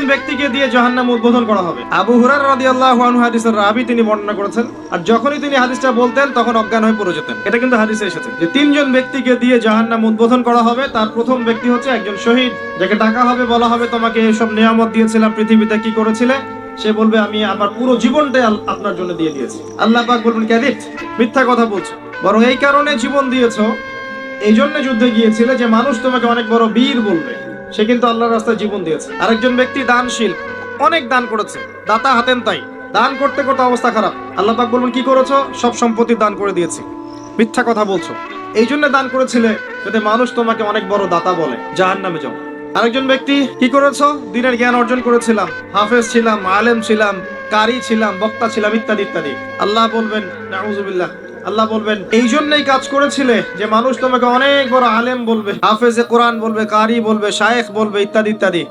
তিনজন ব্যক্তিকে দিয়ে জাহান্নাম উদ্বোধন করা হবে। আবু হুরার রাদিয়াল্লাহু আনহু হাদিসের রাবি তিনি বর্ণনা করেছেন, আর যখনই তিনি হাদিসটা বলতেন, তখন অজ্ঞান হয়ে পড়ে যেতেন। এটা কিন্তু হাদিসে এসেছে যে তিনজন ব্যক্তিকে দিয়ে জাহান্নাম উদ্বোধন করা হবে, তার প্রথম ব্যক্তি হচ্ছে একজন শহীদ, যাকে ডাকা হবে, বলা হবে, তোমাকে এসব নিয়ামত দিয়েছিলাম, পৃথিবীতে কি করেছিলে? সে বলবে, আমি আমার পুরো জীবনটাই আপনার জন্য দিয়ে দিয়েছি। আল্লাহ পাক বলবেন ক্যাদিত মিথ্যা কথা বলছো। বরং এই কারণে জীবন দিয়েছ এই জন্য যুদ্ধে গিয়েছিলে যে মানুষ তোমাকে অনেক বড় বীর বলবে। সে কিন্তু আল্লাহর রাস্তায় জীবন দিয়েছে। আরেকজন ব্যক্তি দানশীল, অনেক দান করেছে। দাতা হাতেন তাই। দান করতে করতে অবস্থা খারাপ। আল্লাহ পাক বলবেন, কি করেছ? সব সম্পত্তি দান করে দিয়েছি। মিথ্যা কথা বলছো। এই জন্য দান করেছিলে যাতে মানুষ তোমাকে অনেক বড় দাতা বলে। জাহান নামে যাও। আরেকজন ব্যক্তি, কি করেছ? দিনের জ্ঞান অর্জন করেছিলাম। হাফেজ ছিলাম, আলেম ছিলাম, কারি ছিলাম, বক্তা ছিলাম, ইত্যাদি ইত্যাদি। আল্লাহ বলবেন নাউজুবিল্লাহ আল্লাহ বলবেন, এই জন্যই কাজ করেছিলে যে মানুষ তোমাকে অনেক বড় আলেম বলবে, হাফেজে কোরআন বলবে, কারি বলবে, শায়েখ বলবে, ইত্যাদি ইত্যাদি।